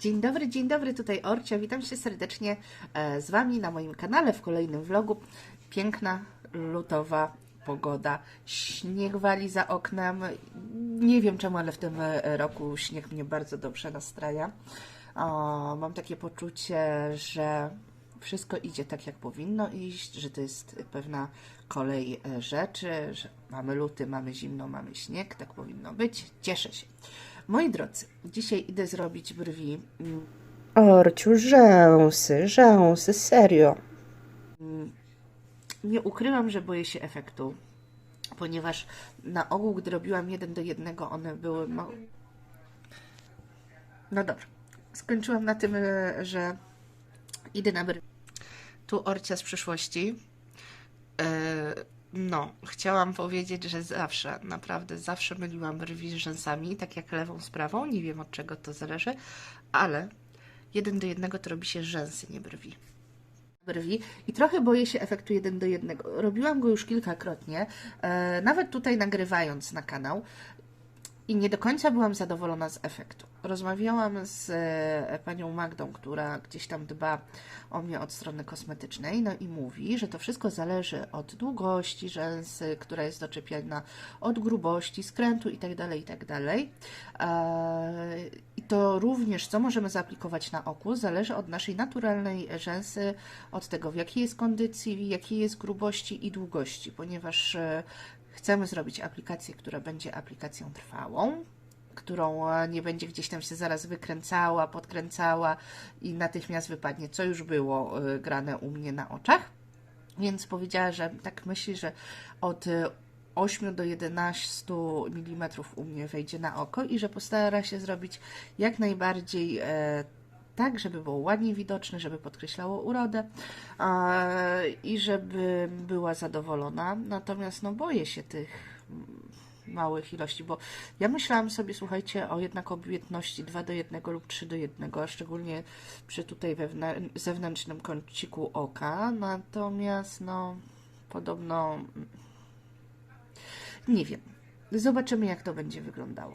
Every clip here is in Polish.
Dzień dobry, dzień dobry, tutaj Orcia. Witam się serdecznie e, z Wami na moim kanale w kolejnym vlogu. Piękna, lutowa pogoda. Śnieg wali za oknem. Nie wiem czemu, ale w tym e, roku śnieg mnie bardzo dobrze nastraja. O, mam takie poczucie, że wszystko idzie tak, jak powinno iść, że to jest pewna kolej e, rzeczy, że mamy luty, mamy zimno, mamy śnieg, tak powinno być. Cieszę się. Moi drodzy, dzisiaj idę zrobić brwi. Orciu, rzęsy, rzęsy, serio. Nie ukrywam, że boję się efektu, ponieważ na ogół, gdy robiłam jeden do jednego, one były. Ma... No dobrze. Skończyłam na tym, że idę na brwi. Tu Orcia z przyszłości. E, No, chciałam powiedzieć, że zawsze, naprawdę zawsze myliłam brwi z rzęsami, tak jak lewą z prawą. Nie wiem od czego to zależy, ale jeden do jednego to robi się rzęsy, nie brwi brwi i trochę boję się efektu jeden do jednego. Robiłam go już kilkakrotnie, e, nawet tutaj nagrywając na kanał i nie do końca byłam zadowolona z efektu. Rozmawiałam z e, panią Magdą, która gdzieś tam dba o mnie od strony kosmetycznej, no i mówi, że to wszystko zależy od długości rzęsy, która jest doczepiana, od grubości, skrętu itd., itd. E, I to również, co możemy zaaplikować na oku, zależy od naszej naturalnej rzęsy, od tego, w jakiej jest kondycji, w jakiej jest grubości i długości, ponieważ e, chcemy zrobić aplikację, która będzie aplikacją trwałą, którą e, nie będzie gdzieś tam się zaraz wykręcała, podkręcała i natychmiast wypadnie, co już było e, grane u mnie na oczach. Więc powiedziała, że tak myśli, że od e, 8 do 11 mm u mnie wejdzie na oko i że postara się zrobić jak najbardziej e, tak, żeby było ładnie widoczne, żeby podkreślało urodę e, i żeby była zadowolona. Natomiast no boję się tych małych ilości, bo ja myślałam sobie, słuchajcie, o jednak obietności 2 do 1 lub 3 do 1, a szczególnie przy tutaj zewnętrznym kąciku oka. Natomiast no podobno mm, nie wiem. Zobaczymy, jak to będzie wyglądało.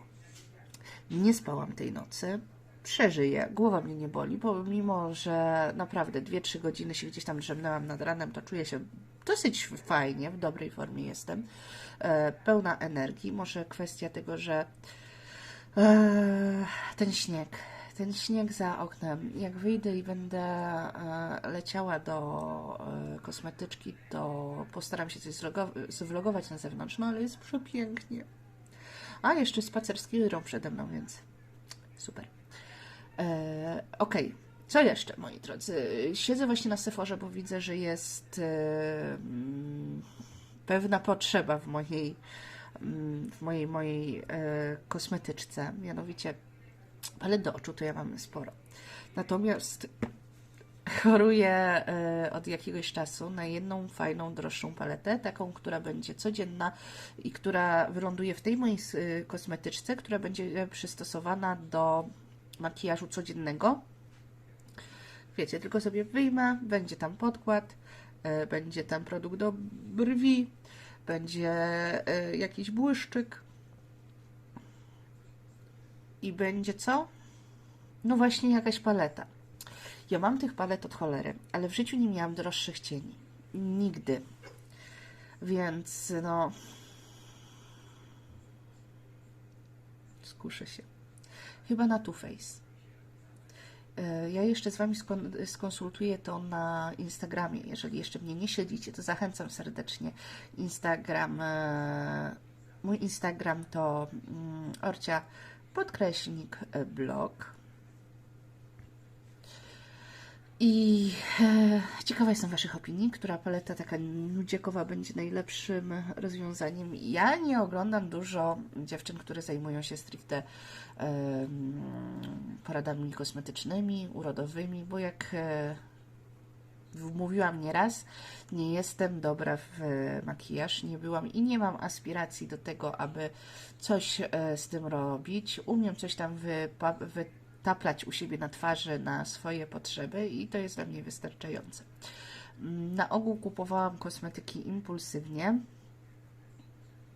Nie spałam tej nocy. Przeżyję. Głowa mnie nie boli, pomimo, że naprawdę 2-3 godziny się gdzieś tam drzemnęłam nad ranem, to czuję się dosyć fajnie, w dobrej formie jestem. E, pełna energii. Może kwestia tego, że e, ten śnieg, ten śnieg za oknem. Jak wyjdę i będę e, leciała do kosmetyczki, to postaram się coś zwlogować na zewnątrz, no ale jest przepięknie. A jeszcze spacer z przede mną, więc super. Okej, co jeszcze, moi drodzy? Siedzę właśnie na Sephorze, bo widzę, że jest pewna potrzeba w mojej, w mojej, mojej e, kosmetyczce, mianowicie palet do oczu to ja mam sporo. Natomiast choruję e, od jakiegoś czasu na jedną fajną, droższą paletę, taką, która będzie codzienna i która wyląduje w tej mojej e, kosmetyczce, która będzie przystosowana do makijażu codziennego. Wiecie, tylko sobie wyjmę, będzie tam podkład, e, będzie tam produkt do brwi, będzie e, jakiś błyszczyk i będzie co? No właśnie jakaś paleta. Ja mam tych palet od cholery, ale w życiu nie miałam droższych cieni. Nigdy. Więc no. Skuszę się. Chyba na Too Faced. E, Ja jeszcze z Wami skon- skonsultuję to na Instagramie. Jeżeli jeszcze mnie nie śledzicie, to zachęcam serdecznie. Instagram, e, mój Instagram to mm, orcia podkreślnik e, blog. I e, ciekawa jestem Waszych opinii, która paleta taka nudziakowa będzie najlepszym rozwiązaniem. Ja nie oglądam dużo dziewczyn, które zajmują się stricte em, poradami kosmetycznymi, urodowymi, bo jak e, mówiłam nieraz, nie jestem dobra w e, makijaż, nie byłam i nie mam aspiracji do tego, aby coś e, z tym robić. Umiem coś tam wypa- wytaplać u siebie na twarzy na swoje potrzeby i to jest dla mnie wystarczające. Na ogół kupowałam kosmetyki impulsywnie,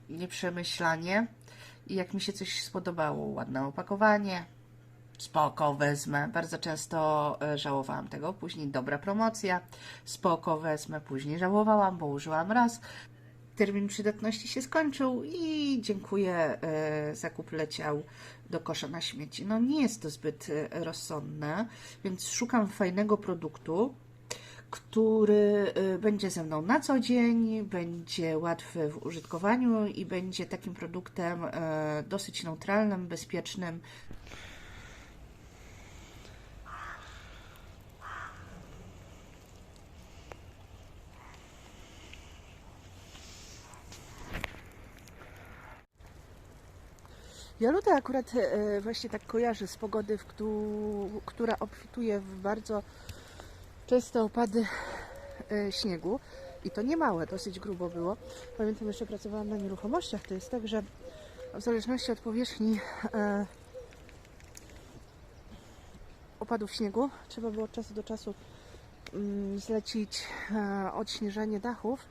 nieprzemyślanie i jak mi się coś spodobało, ładne opakowanie, spoko, wezmę. Bardzo często e, żałowałam tego, później dobra promocja, spoko, wezmę, później żałowałam, bo użyłam raz. Termin przydatności się skończył i dziękuję, e, zakup leciał do kosza na śmieci. No nie jest to zbyt e, rozsądne, więc szukam fajnego produktu, który y, będzie ze mną na co dzień, będzie łatwy w użytkowaniu i będzie takim produktem dosyć neutralnym, bezpiecznym. Ja lutę akurat e, właśnie tak kojarzę z pogody, która obfituje w bardzo częste opady e, śniegu i to nie małe, dosyć grubo było. Pamiętam jeszcze pracowałam na nieruchomościach, to jest tak, że w zależności od powierzchni e, opadów śniegu trzeba było od czasu do czasu mm, zlecić e, odśnieżanie dachów.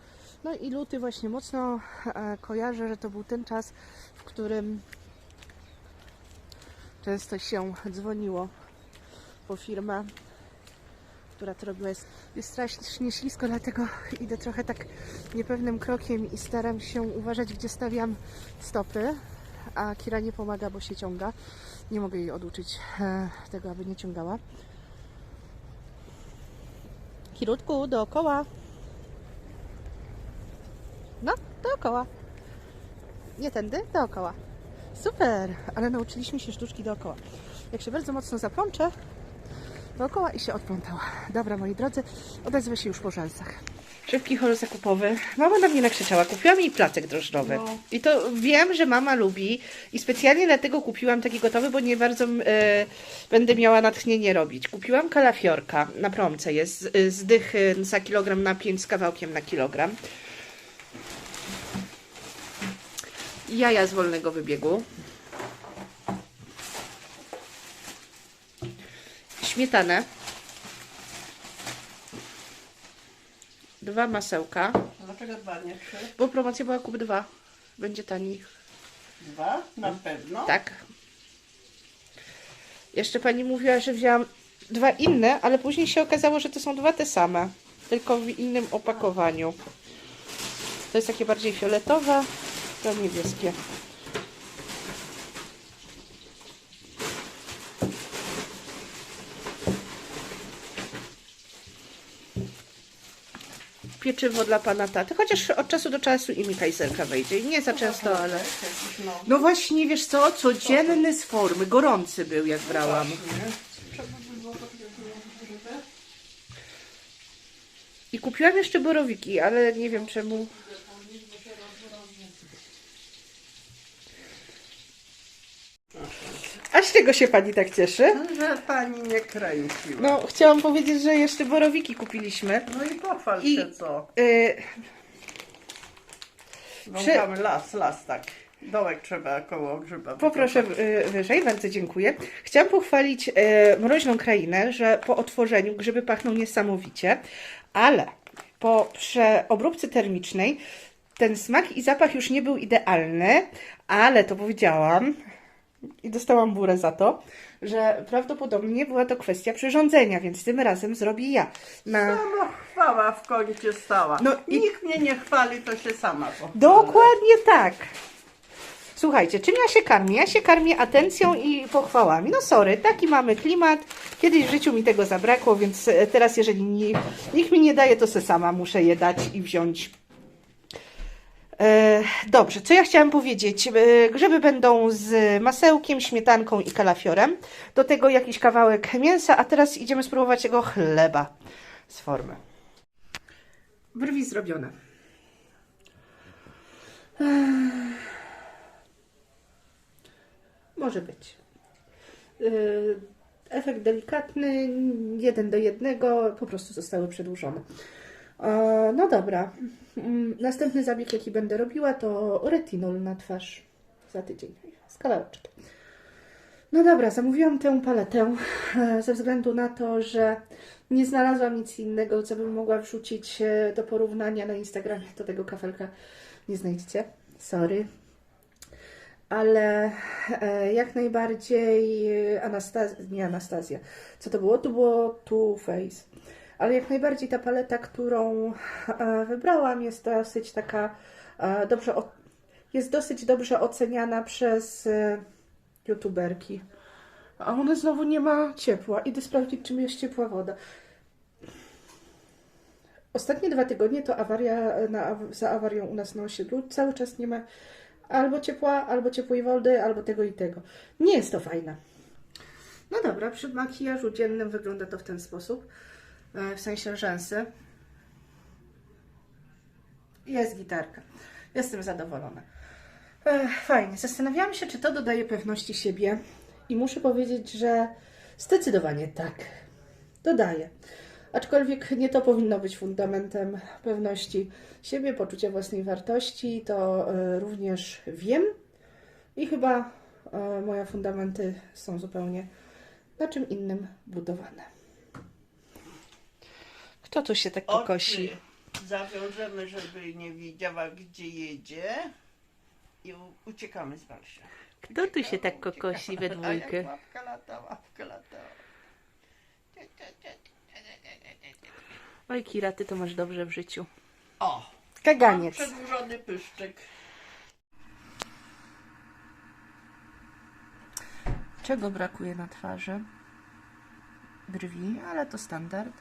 No i luty właśnie mocno kojarzę, że to był ten czas, w którym często się dzwoniło po firmę która to robiła. Jest, jest strasznie ślisko, dlatego idę trochę tak niepewnym krokiem i staram się uważać, gdzie stawiam stopy. A Kira nie pomaga, bo się ciąga. Nie mogę jej oduczyć e, tego, aby nie ciągała. Kirutku, dookoła. No, dookoła. Nie tędy, dookoła. Super, ale nauczyliśmy się sztuczki dookoła. Jak się bardzo mocno zaplączę, dookoła i się odplątała. Dobra, moi drodzy, odezwę się już po żalcach. Szybki hol zakupowy. Mama na mnie nakrzyczała. Kupiłam jej placek drożdżowy. No. I to wiem, że mama lubi i specjalnie dlatego kupiłam taki gotowy, bo nie bardzo e, będę miała natchnienie robić. Kupiłam kalafiorka. Na promce jest z, z dychy za kilogram na 5 z kawałkiem na kilogram. Jaja z wolnego wybiegu. Śmietanę. Dwa masełka. Dlaczego dwa, nie trzy? Bo promocja była kup dwa. Będzie taniej. Dwa? Na pewno? Tak. Jeszcze pani mówiła, że wzięłam dwa inne, ale później się okazało, że to są dwa te same. Tylko w innym opakowaniu. To jest takie bardziej fioletowe, to niebieskie. Pieczywo dla pana taty, chociaż od czasu do czasu i mi kajzerka wejdzie. Nie za często, ale... Jakiś, no. No właśnie, wiesz co, codzienny z formy, gorący był jak brałam. Takie użyte. I kupiłam jeszcze borowiki, ale nie wiem czemu. A z czego się pani tak cieszy? Że pani nie kręciła. No, chciałam powiedzieć, że jeszcze borowiki kupiliśmy. No i pochwal I- się co. Yy, Wąchamy las, las tak. Dołek trzeba koło grzyba. Poproszę wykopać. y, wyżej, bardzo dziękuję. Chciałam pochwalić y, mroźną krainę, że po otworzeniu grzyby pachną niesamowicie, ale po przeobróbce termicznej ten smak i zapach już nie był idealny, ale to powiedziałam i dostałam burę za to, że prawdopodobnie była to kwestia przyrządzenia, więc tym razem zrobię ja. Na... Sama chwała w kącie stała. No i- Nikt mnie nie chwali, to się sama pochwalę. Dokładnie tak. Słuchajcie, czym ja się karmię? Ja się karmię atencją i pochwałami. No sorry, taki mamy klimat. Kiedyś w życiu mi tego zabrakło, więc e, teraz jeżeli ni- nikt mi nie daje, to se sama muszę je dać i wziąć. E, dobrze, co ja chciałam powiedzieć? E, grzyby będą z masełkiem, śmietanką i kalafiorem. Do tego jakiś kawałek mięsa, a teraz idziemy spróbować tego chleba z formy. Brwi zrobione. Może być. Yy, Efekt delikatny, jeden do jednego, po prostu zostały przedłużone. E, No dobra. Mm, Następny zabieg, jaki będę robiła, to retinol na twarz za tydzień. Z kawałeczkiem. No dobra, zamówiłam tę paletę e, ze względu na to, że nie znalazłam nic innego, co bym mogła wrzucić e, do porównania na Instagramie. To tego kafelka nie znajdziecie. Sorry. ale jak najbardziej Anastazja, nie Anastazja, co to było? To było Too Face. Ale jak najbardziej ta paleta, którą e, wybrałam, jest dosyć taka e, dobrze, jest dosyć dobrze oceniana przez e, youtuberki. A ona znowu nie ma ciepła. Idę sprawdzić, czym jest ciepła woda. Ostatnie dwa tygodnie to awaria na, za awarią u nas na osiedlu. Cały czas nie ma albo ciepła, albo ciepłej wody, albo tego i tego. Nie jest to fajne. No dobra, przy makijażu dziennym wygląda to w ten sposób. E, W sensie rzęsy. Jest gitarka. Jestem zadowolona. E, Fajnie. Zastanawiałam się, czy to dodaje pewności siebie. I muszę powiedzieć, że zdecydowanie tak. Dodaje. Aczkolwiek nie to powinno być fundamentem pewności siebie, poczucia własnej wartości. To e, również wiem. I chyba moje fundamenty są zupełnie na czym innym budowane. Kto tu się tak kokosi? Zawiążemy, żeby nie wiedziała, gdzie jedzie. I uciekamy z Warsia. Kto tu się tak kokosi we A jak dwójkę? łapka lata, łapka lata. Oj, Kira, ty to masz dobrze w życiu. O! Kaganiec. Przedłużony pyszczek. Czego brakuje na twarzy? Brwi, ale to standard.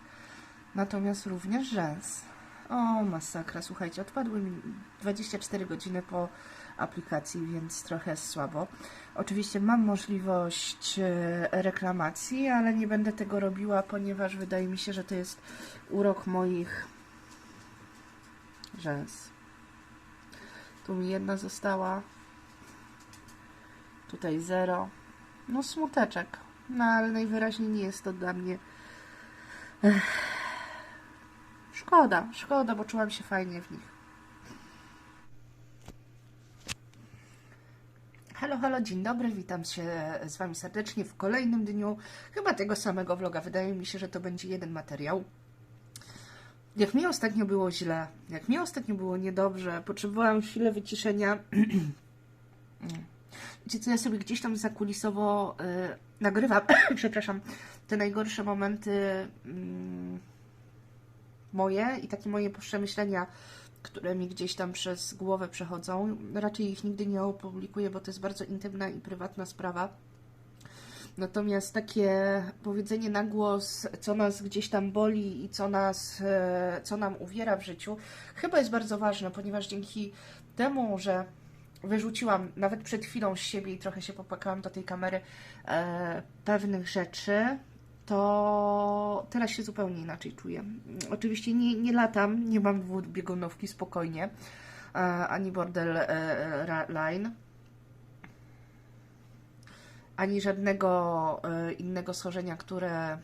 Natomiast również rzęs. O, masakra. Słuchajcie, odpadły mi 24 godziny po aplikacji, więc trochę słabo. Oczywiście mam możliwość e, reklamacji, ale nie będę tego robiła, ponieważ wydaje mi się, że to jest urok moich rzęs. Tu mi jedna została. Tutaj zero. No smuteczek. No ale najwyraźniej nie jest to dla mnie. Ech. Szkoda, szkoda, bo czułam się fajnie w nich. Halo, halo, dzień dobry, witam się z Wami serdecznie w kolejnym dniu, chyba tego samego vloga. Wydaje mi się, że to będzie jeden materiał. Jak mi ostatnio było źle, jak mi ostatnio było niedobrze, potrzebowałam chwilę wyciszenia. Wiecie co, ja sobie gdzieś tam zakulisowo y, nagrywam, przepraszam, te najgorsze momenty mm, moje i takie moje przemyślenia, które mi gdzieś tam przez głowę przechodzą. Raczej ich nigdy nie opublikuję, bo to jest bardzo intymna i prywatna sprawa. Natomiast takie powiedzenie na głos, co nas gdzieś tam boli i co, nas, e, co nam uwiera w życiu, chyba jest bardzo ważne, ponieważ dzięki temu, że wyrzuciłam nawet przed chwilą z siebie i trochę się popłakałam do tej kamery e, pewnych rzeczy, to teraz się zupełnie inaczej czuję. Oczywiście nie, nie latam, nie mam dwubiegunówki, spokojnie, e, ani border e, ra- line, ani żadnego e, innego schorzenia, które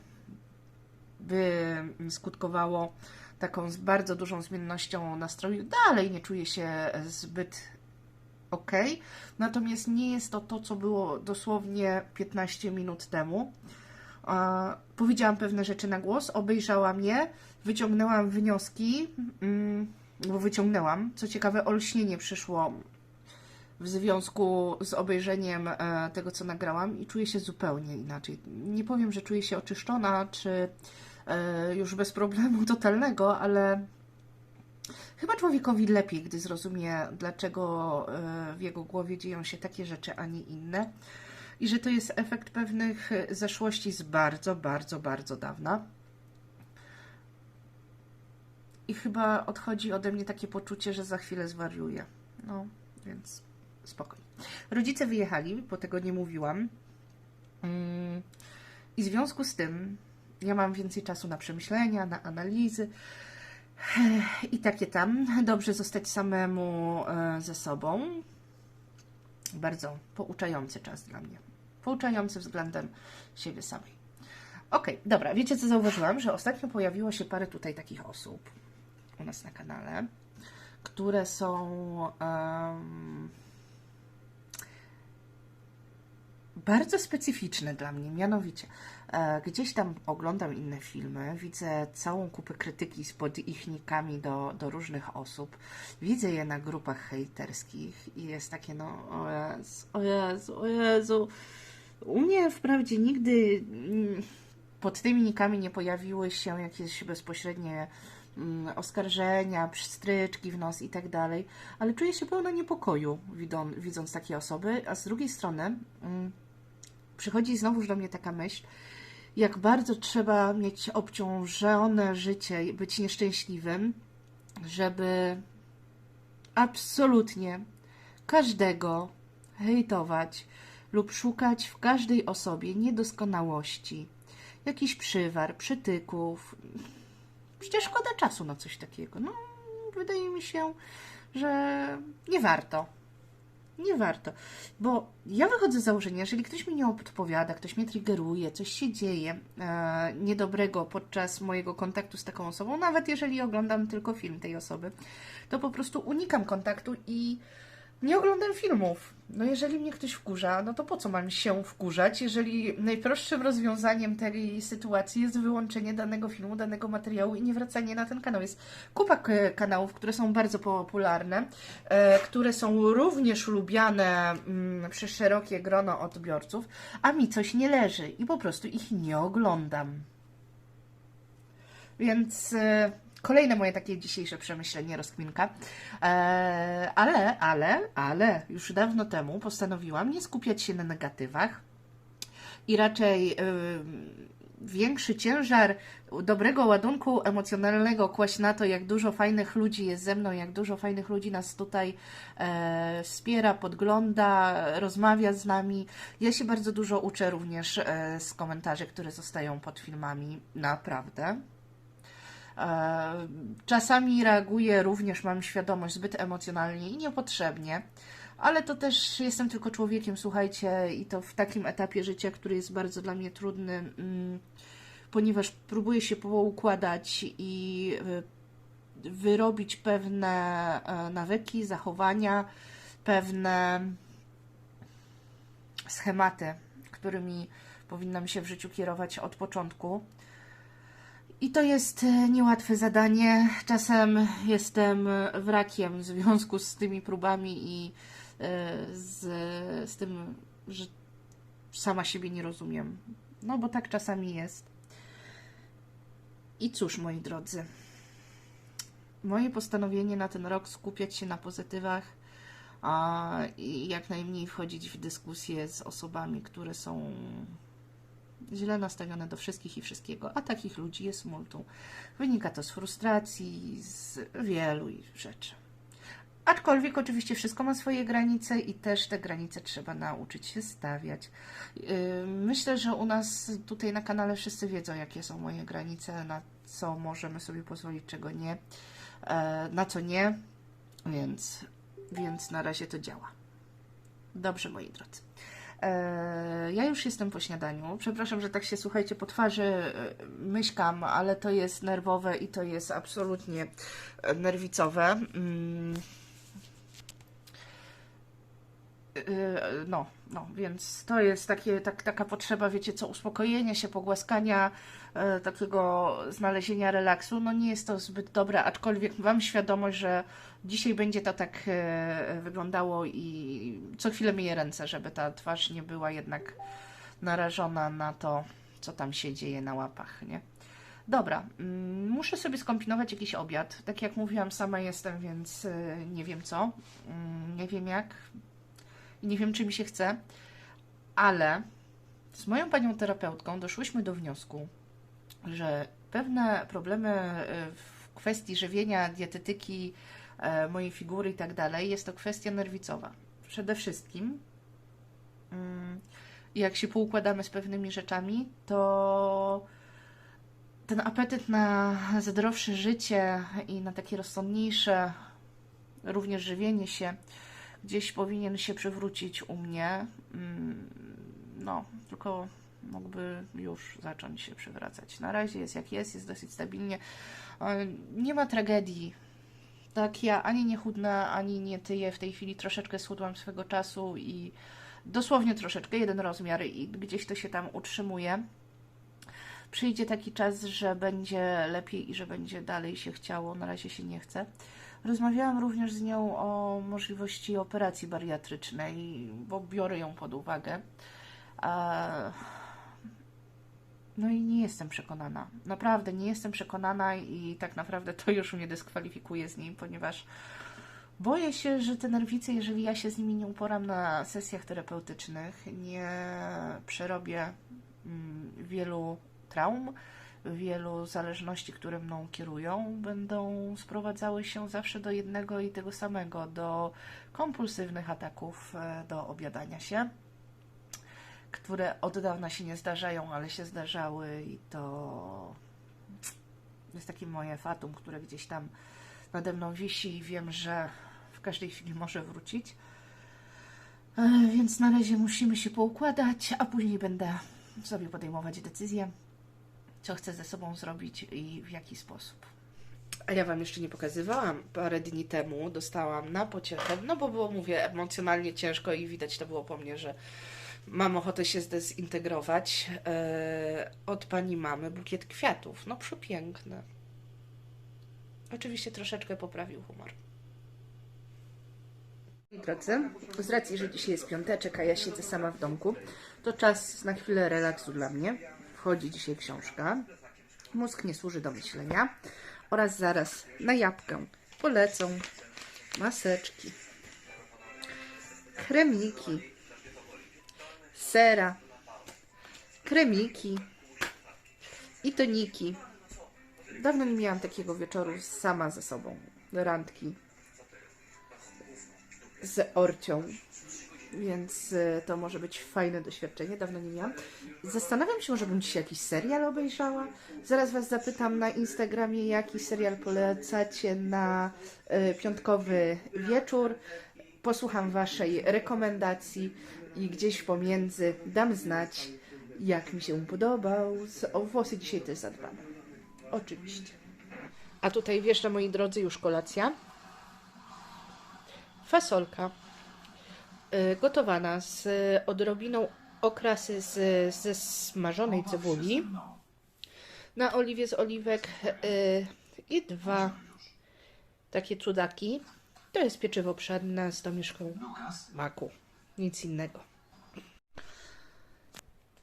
by skutkowało taką bardzo dużą zmiennością nastroju. Dalej nie czuję się zbyt ok, natomiast nie jest to to, co było dosłownie 15 minut temu. Powiedziałam pewne rzeczy na głos, obejrzałam je, wyciągnęłam wnioski, mm, bo wyciągnęłam. Co ciekawe, olśnienie przyszło w związku z obejrzeniem e, tego, co nagrałam i czuję się zupełnie inaczej. Nie powiem, że czuję się oczyszczona, czy e, już bez problemu totalnego, ale chyba człowiekowi lepiej, gdy zrozumie, dlaczego e, w jego głowie dzieją się takie rzeczy, a nie inne. I że to jest efekt pewnych e, zaszłości z bardzo, bardzo, bardzo dawna. I chyba odchodzi ode mnie takie poczucie, że za chwilę zwariuję. No, więc spokojnie. Rodzice wyjechali, bo tego nie mówiłam. Mm, I w związku z tym ja mam więcej czasu na przemyślenia, na analizy i takie tam. Dobrze zostać samemu e, ze sobą. Bardzo pouczający czas dla mnie. Pouczający względem siebie samej. Okej, dobra. Wiecie, co zauważyłam? Że ostatnio pojawiło się parę tutaj takich osób u nas na kanale, które są. em, bardzo specyficzne dla mnie. Mianowicie, e, gdzieś tam oglądam inne filmy, widzę całą kupę krytyki spod ich nikami do, do różnych osób. Widzę je na grupach hejterskich i jest takie, no, o Jezu, o Jezu, o Jezu. U mnie wprawdzie nigdy mm, pod tymi nikami nie pojawiły się jakieś bezpośrednie mm, oskarżenia, pstryczki w nos i tak dalej, ale czuję się pełna niepokoju widząc takie osoby, a z drugiej strony mm, przychodzi znowuż do mnie taka myśl, jak bardzo trzeba mieć obciążone życie, być nieszczęśliwym, żeby absolutnie każdego hejtować lub szukać w każdej osobie niedoskonałości, jakichś przywar, przytyków. Przecież szkoda czasu na coś takiego. No, wydaje mi się, że nie warto. Nie warto, bo ja wychodzę z założenia, jeżeli ktoś mi nie odpowiada, ktoś mnie triggeruje, coś się dzieje e, niedobrego podczas mojego kontaktu z taką osobą, nawet jeżeli oglądam tylko film tej osoby, to po prostu unikam kontaktu i nie oglądam filmów. No jeżeli mnie ktoś wkurza, no to po co mam się wkurzać, jeżeli najprostszym rozwiązaniem tej sytuacji jest wyłączenie danego filmu, danego materiału i nie wracanie na ten kanał. Jest kupa kanałów, które są bardzo popularne, e, które są również lubiane mm, przez szerokie grono odbiorców, a mi coś nie leży i po prostu ich nie oglądam. Więc e, kolejne moje takie dzisiejsze przemyślenie, rozkminka. E, ale, ale, ale już dawno temu postanowiłam nie skupiać się na negatywach i raczej większy ciężar dobrego ładunku emocjonalnego kłaść na to, jak dużo fajnych ludzi jest ze mną, jak dużo fajnych ludzi nas tutaj e, wspiera, podgląda, rozmawia z nami. Ja się bardzo dużo uczę również e, z komentarzy, które zostają pod filmami, naprawdę. E, Czasami reaguję również, mam świadomość, zbyt emocjonalnie i niepotrzebnie, ale to też jestem tylko człowiekiem, słuchajcie, i to w takim etapie życia, który jest bardzo dla mnie trudny, mm, ponieważ próbuję się poukładać i y, wyrobić pewne e, nawyki, zachowania, pewne schematy, którymi powinnam się w życiu kierować od początku. I to jest e, niełatwe zadanie. Czasem jestem wrakiem w związku z tymi próbami i e, z, z tym, że sama siebie nie rozumiem. No bo tak czasami jest. I cóż, moi drodzy, moje postanowienie na ten rok skupiać się na pozytywach a, i jak najmniej wchodzić w dyskusje z osobami, które są źle nastawione do wszystkich i wszystkiego, a takich ludzi jest multum. Wynika to z frustracji, z wielu rzeczy. Aczkolwiek oczywiście wszystko ma swoje granice i też te granice trzeba nauczyć się stawiać. Yy, Myślę, że u nas tutaj na kanale wszyscy wiedzą, jakie są moje granice, na co możemy sobie pozwolić, czego nie, e, na co nie, więc, więc na razie to działa. Dobrze, moi drodzy. E, Ja już jestem po śniadaniu. Przepraszam, że tak się słuchajcie po twarzy e, myśkam, ale to jest nerwowe i to jest absolutnie e, nerwicowe. Mm. No, no, więc to jest takie, tak, taka potrzeba, wiecie co, uspokojenia się, pogłaskania, takiego znalezienia relaksu. No nie jest to zbyt dobre, aczkolwiek mam świadomość, że dzisiaj będzie to tak e, wyglądało i co chwilę myję ręce, żeby ta twarz nie była jednak narażona na to, co tam się dzieje na łapach, nie? Dobra, mm, muszę sobie skombinować jakiś obiad. Tak jak mówiłam, sama jestem, więc e, nie wiem co, mm, nie wiem jak i nie wiem, czy mi się chce, ale z moją panią terapeutką doszłyśmy do wniosku, że pewne problemy e, w kwestii żywienia, dietetyki, e, mojej figury i tak dalej, jest to kwestia nerwicowa. Przede wszystkim, mm, jak się poukładamy z pewnymi rzeczami, to ten apetyt na zdrowsze życie i na takie rozsądniejsze również żywienie się gdzieś powinien się przywrócić u mnie. Mm, No, tylko mógłby już zacząć się przywracać. Na razie jest jak jest, jest dosyć stabilnie. E, Nie ma tragedii. Tak, ja ani nie chudnę, ani nie tyję. W tej chwili troszeczkę schudłam swego czasu i dosłownie troszeczkę, jeden rozmiar i gdzieś to się tam utrzymuje. Przyjdzie taki czas, że będzie lepiej i że będzie dalej się chciało, na razie się nie chce. Rozmawiałam również z nią o możliwości operacji bariatrycznej, bo biorę ją pod uwagę. No i nie jestem przekonana. Naprawdę nie jestem przekonana i tak naprawdę to już mnie dyskwalifikuje z niej, ponieważ boję się, że te nerwice, jeżeli ja się z nimi nie uporam na sesjach terapeutycznych, nie przerobię mm, wielu traum, wielu zależności, które mną kierują, będą sprowadzały się zawsze do jednego i tego samego, do kompulsywnych ataków, e, do obiadania się, które od dawna się nie zdarzają, ale się zdarzały i to jest takie moje fatum, które gdzieś tam nade mną wisi i wiem, że w każdej chwili może wrócić. E, Więc na razie musimy się poukładać, a później będę sobie podejmować decyzję, co chcę ze sobą zrobić i w jaki sposób. A ja Wam jeszcze nie pokazywałam. Parę dni temu dostałam na pociechę, no bo było, mówię, emocjonalnie ciężko i widać to było po mnie, że mam ochotę się zdezintegrować. E, od pani mamy bukiet kwiatów. No przepiękny. Oczywiście troszeczkę poprawił humor. Drodzy, z racji, że dzisiaj jest piąteczek, a ja siedzę sama w domku, to czas na chwilę relaksu dla mnie. Wchodzi dzisiaj książka. Mózg nie służy do myślenia. Oraz zaraz na jabłkę polecą maseczki, kremiki, sera, kremiki i toniki. Dawno nie miałam takiego wieczoru sama ze sobą. Randki z orcią. Więc e, to może być fajne doświadczenie. Dawno nie miałam. Zastanawiam się, żebym dzisiaj jakiś serial obejrzała. Zaraz Was zapytam na Instagramie, jaki serial polecacie na e, piątkowy wieczór. Posłucham Waszej rekomendacji i gdzieś pomiędzy dam znać, jak mi się podobał. O włosy dzisiaj też zadbane. Oczywiście. A tutaj wjeżdża, moi drodzy, już kolacja. Fasolka y, gotowana z odrobiną okrasy z, ze smażonej cebuli na oliwie z oliwek y, i dwa takie cudaki. To jest pieczywo pszenne z domieszką maku. Nic innego.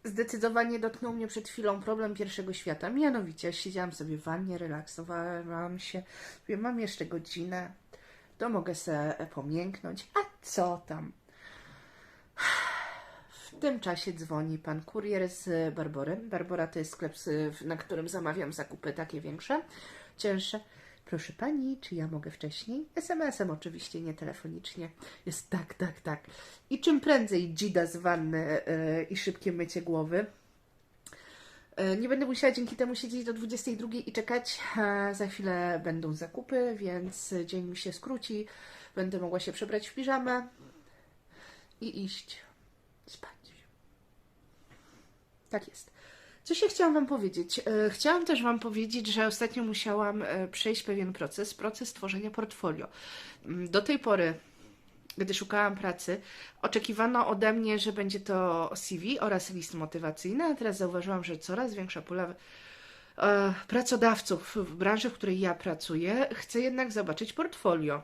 Zdecydowanie dotknął mnie przed chwilą problem pierwszego świata. Mianowicie siedziałam sobie w wannie, relaksowałam się. Mówię, mam jeszcze godzinę, to mogę se pomięknąć. A co tam? W tym czasie dzwoni pan kurier z Barbory. Barbora to jest sklep, na którym zamawiam zakupy takie większe, cięższe. Proszę pani, czy ja mogę wcześniej? SMS-em oczywiście, nie telefonicznie. Jest tak, tak, tak. I czym prędzej dzida z wanny e, i szybkie mycie głowy. E, Nie będę musiała dzięki temu siedzieć do 22 i czekać. E, Za chwilę będą zakupy, więc dzień mi się skróci. Będę mogła się przebrać w piżamę i iść spać. Tak jest. Coś ja chciałam Wam powiedzieć. E, Chciałam też Wam powiedzieć, że ostatnio musiałam e, przejść pewien proces, proces tworzenia portfolio. Mm, Do tej pory, gdy szukałam pracy, oczekiwano ode mnie, że będzie to CV oraz list motywacyjny, a teraz zauważyłam, że coraz większa pula e, pracodawców w branży, w której ja pracuję, chce jednak zobaczyć portfolio.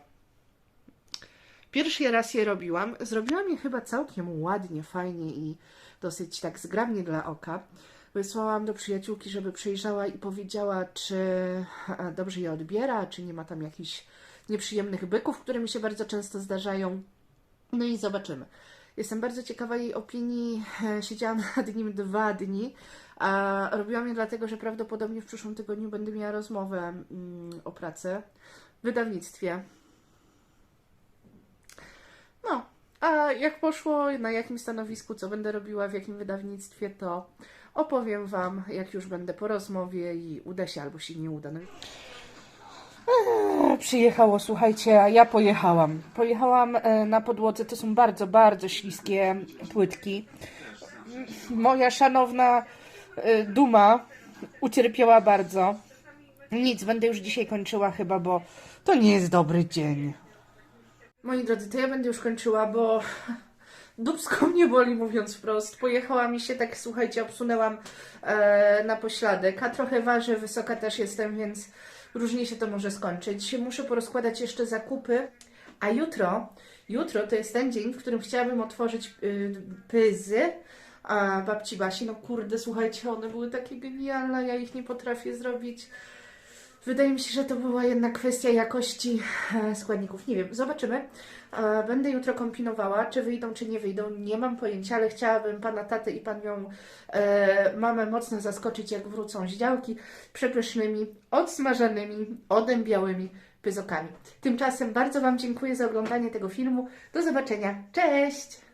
Pierwszy raz je robiłam. Zrobiłam je chyba całkiem ładnie, fajnie i dosyć tak zgrabnie dla oka. Wysłałam do przyjaciółki, żeby przejrzała i powiedziała, czy e, dobrze je odbiera, czy nie ma tam jakichś nieprzyjemnych byków, które mi się bardzo często zdarzają. No i zobaczymy. Jestem bardzo ciekawa jej opinii. E, Siedziałam nad nim dwa dni, a robiłam je dlatego, że prawdopodobnie w przyszłym tygodniu będę miała rozmowę mm, o pracę w wydawnictwie. No, a jak poszło, na jakim stanowisku, co będę robiła, w jakim wydawnictwie, to opowiem Wam, jak już będę po rozmowie i uda się albo się nie uda. No. Eee, Przyjechało, słuchajcie, a ja pojechałam. Pojechałam e, na podłodze, to są bardzo, bardzo śliskie płytki. Moja szanowna e, duma ucierpiała bardzo. Nic, będę już dzisiaj kończyła chyba, bo to nie jest dobry dzień. Moi drodzy, to ja będę już kończyła, bo dubsko mnie boli, mówiąc wprost. Pojechała mi się tak, słuchajcie, obsunęłam e, na pośladek, a trochę waży, wysoka też jestem, więc różnie się to może skończyć. Muszę porozkładać jeszcze zakupy, a jutro, jutro to jest ten dzień, w którym chciałabym otworzyć y, pyzy a, babci Basi. No kurde, słuchajcie, one były takie genialne, ja ich nie potrafię zrobić. Wydaje mi się, że to była jednak kwestia jakości e, składników. Nie wiem, zobaczymy. E, Będę jutro kombinowała, czy wyjdą, czy nie wyjdą. Nie mam pojęcia, ale chciałabym pana tatę i panią e, mamę mocno zaskoczyć, jak wrócą z działki, przepysznymi, odsmażanymi, odębiałymi pyzokami. Tymczasem bardzo Wam dziękuję za oglądanie tego filmu. Do zobaczenia. Cześć!